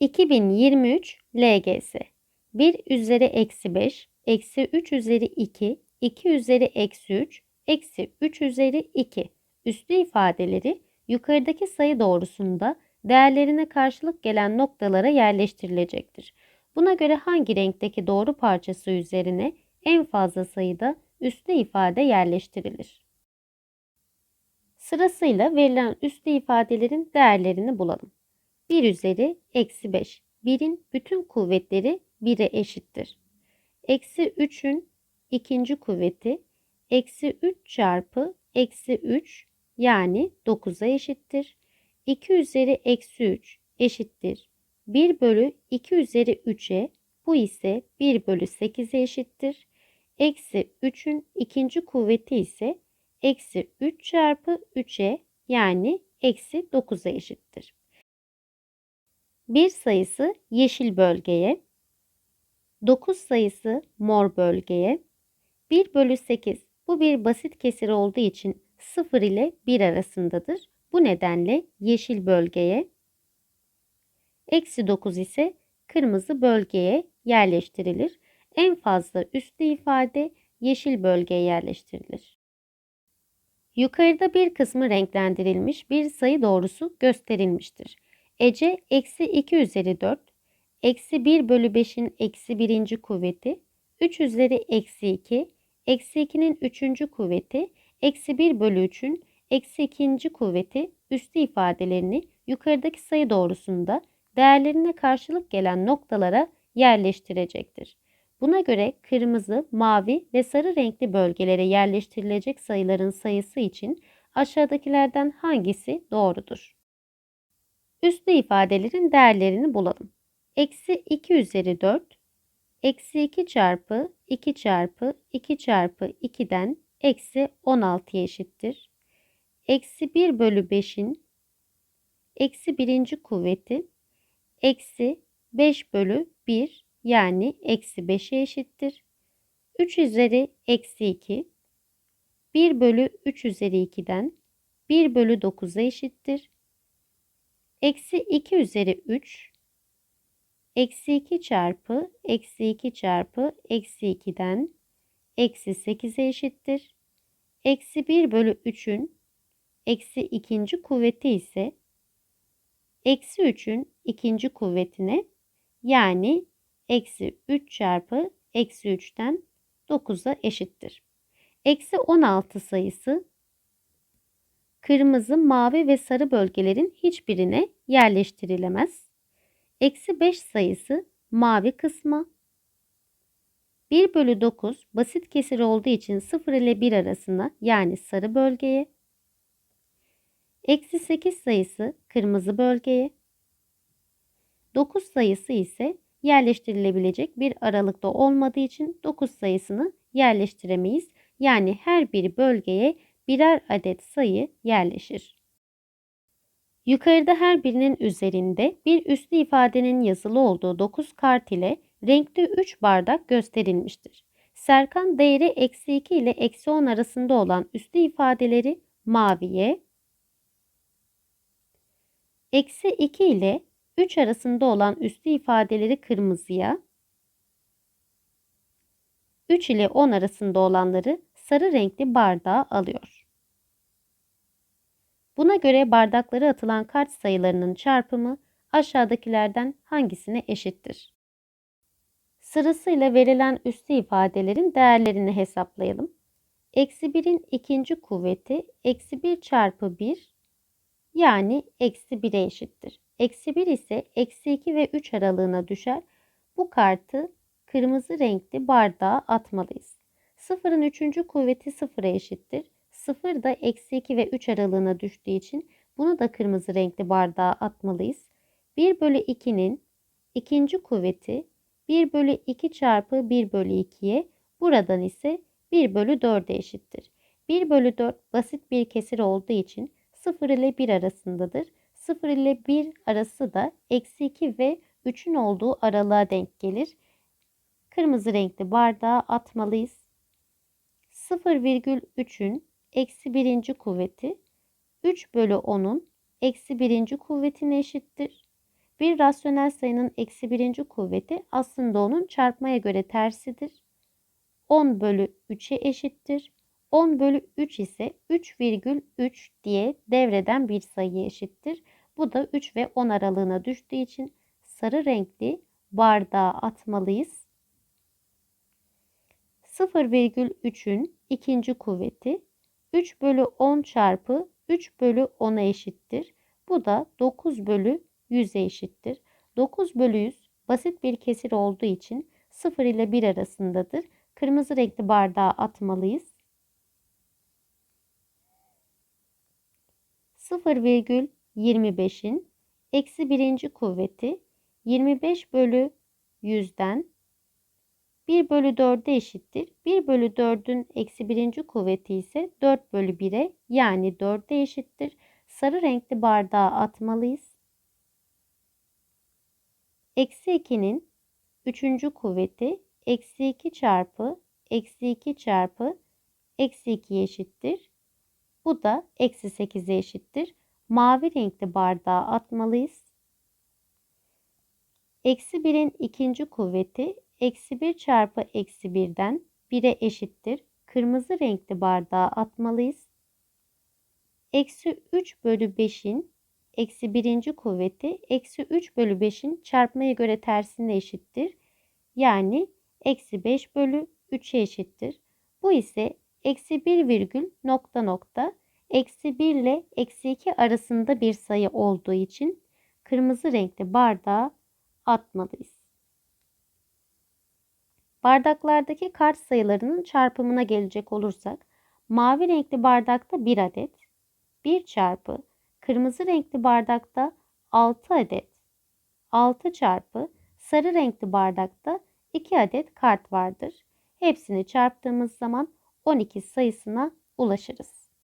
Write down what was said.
2023 LGS 1 üzeri eksi 5, eksi 3 üzeri 2, 2 üzeri eksi 3, eksi 3 üzeri 2 üslü ifadeleri yukarıdaki sayı doğrusunda değerlerine karşılık gelen noktalara yerleştirilecektir. Buna göre hangi renkteki doğru parçası üzerine en fazla sayıda üslü ifade yerleştirilir? Sırasıyla verilen üslü ifadelerin değerlerini bulalım. 1 üzeri eksi 5. 1'in bütün kuvvetleri 1'e eşittir. Eksi 3'ün ikinci kuvveti eksi 3 çarpı eksi 3 yani 9'a eşittir. 2 üzeri eksi 3 eşittir. 1 bölü 2 üzeri 3'e bu ise 1 bölü 8'e eşittir. Eksi 3'ün ikinci kuvveti ise eksi 3 çarpı 3'e yani eksi 9'a eşittir. Bir sayısı yeşil bölgeye, 9 sayısı mor bölgeye, 1 bölü 8 bu bir basit kesir olduğu için 0 ile 1 arasındadır. Bu nedenle yeşil bölgeye, eksi 9 ise kırmızı bölgeye yerleştirilir. En fazla üslü ifade yeşil bölgeye yerleştirilir. Yukarıda bir kısmı renklendirilmiş bir sayı doğrusu gösterilmiştir. Ece eksi 2 üzeri 4, eksi 1 bölü 5'in eksi birinci kuvveti, 3 üzeri eksi 2, eksi 2'nin üçüncü kuvveti, eksi 1 bölü 3'ün eksi ikinci kuvveti üstü ifadelerini yukarıdaki sayı doğrusunda değerlerine karşılık gelen noktalara yerleştirecektir. Buna göre kırmızı, mavi ve sarı renkli bölgelere yerleştirilecek sayıların sayısı için aşağıdakilerden hangisi doğrudur? Üslü ifadelerin değerlerini bulalım. Eksi 2 üzeri 4, eksi 2 çarpı 2 çarpı 2 çarpı 2'den eksi 16'ya eşittir. Eksi 1 bölü 5'in eksi birinci kuvveti eksi 5 bölü 1 yani eksi 5'e eşittir. 3 üzeri eksi 2 1 bölü 3 üzeri 2'den 1 bölü 9'a eşittir. Eksi 2 üzeri 3 eksi 2 çarpı eksi 2 çarpı eksi 2'den eksi 8'e eşittir. Eksi 1 bölü 3'ün eksi ikinci kuvveti ise eksi 3'ün ikinci kuvvetine yani eksi 3 çarpı eksi 3'ten 9'a eşittir. Eksi 16 sayısı kırmızı, mavi ve sarı bölgelerin hiçbirine yerleştirilemez. Eksi 5 sayısı mavi kısma. 1 bölü 9 basit kesir olduğu için 0 ile 1 arasına yani sarı bölgeye. Eksi 8 sayısı kırmızı bölgeye. 9 sayısı ise yerleştirilebilecek bir aralıkta olmadığı için 9 sayısını yerleştiremeyiz. Yani her bir bölgeye birer adet sayı yerleşir. Yukarıda her birinin üzerinde bir üslü ifadenin yazılı olduğu 9 kart ile renkli 3 bardak gösterilmiştir. Serkan değeri eksi 2 ile eksi 10 arasında olan üslü ifadeleri maviye, eksi 2 ile 3 arasında olan üslü ifadeleri kırmızıya, 3 ile 10 arasında olanları sarı renkli bardağa alıyor. Buna göre bardakları atılan kart sayılarının çarpımı aşağıdakilerden hangisine eşittir? Sırasıyla verilen üslü ifadelerin değerlerini hesaplayalım. Eksi 1'in ikinci kuvveti eksi 1 çarpı 1 yani eksi 1'e eşittir. Eksi 1 ise eksi 2 ve 3 aralığına düşer. Bu kartı kırmızı renkli bardağa atmalıyız. Sıfırın üçüncü kuvveti sıfıra eşittir. Sıfır da eksi 2 ve 3 aralığına düştüğü için bunu da kırmızı renkli bardağa atmalıyız. 1 bölü 2'nin ikinci kuvveti 1 bölü 2 çarpı 1 bölü 2'ye buradan ise 1 bölü 4'e eşittir. 1 bölü 4 basit bir kesir olduğu için 0 ile 1 arasındadır. 0 ile 1 arası da eksi 2 ve 3'ün olduğu aralığa denk gelir. Kırmızı renkli bardağa atmalıyız. 0,3'ün eksi birinci kuvveti 3 bölü 10'un eksi birinci kuvvetine eşittir. Bir rasyonel sayının eksi birinci kuvveti aslında onun çarpmaya göre tersidir. 10 bölü 3'e eşittir. 10 bölü 3 ise 3,3 diye devreden bir sayıya eşittir. Bu da 3 ve 10 aralığına düştüğü için sarı renkli bardağa atmalıyız. 0,3'ün ikinci kuvveti 3 bölü 10 çarpı 3 bölü 10'a eşittir. Bu da 9 bölü 100'e eşittir. 9 bölü 100 basit bir kesir olduğu için 0 ile 1 arasındadır. Kırmızı renkli bardağa atmalıyız. 0,25'in eksi birinci kuvveti 25 bölü 100'den 1 bölü 4'e eşittir. 1 bölü 4'ün eksi birinci kuvveti ise 4 bölü 1'e yani 4'e eşittir. Sarı renkli bardağa atmalıyız. Eksi 2'nin üçüncü kuvveti eksi 2 çarpı eksi 2 çarpı eksi 2'ye eşittir. Bu da eksi 8'e eşittir. Mavi renkli bardağa atmalıyız. Eksi 1'in ikinci kuvveti eksi 1 çarpı eksi 1'den 1'e eşittir. Kırmızı renkli bardağa atmalıyız. Eksi 3 bölü 5'in eksi birinci kuvveti eksi 3 bölü 5'in çarpmaya göre tersine eşittir. Yani eksi 5 bölü 3'e eşittir. Bu ise eksi 1 virgül nokta nokta eksi 1 ile eksi 2 arasında bir sayı olduğu için kırmızı renkli bardağa atmalıyız. Bardaklardaki kart sayılarının çarpımına gelecek olursak mavi renkli bardakta 1 adet, 1 çarpı kırmızı renkli bardakta 6 adet, 6 çarpı sarı renkli bardakta 2 adet kart vardır. Hepsini çarptığımız zaman 12 sayısına ulaşırız.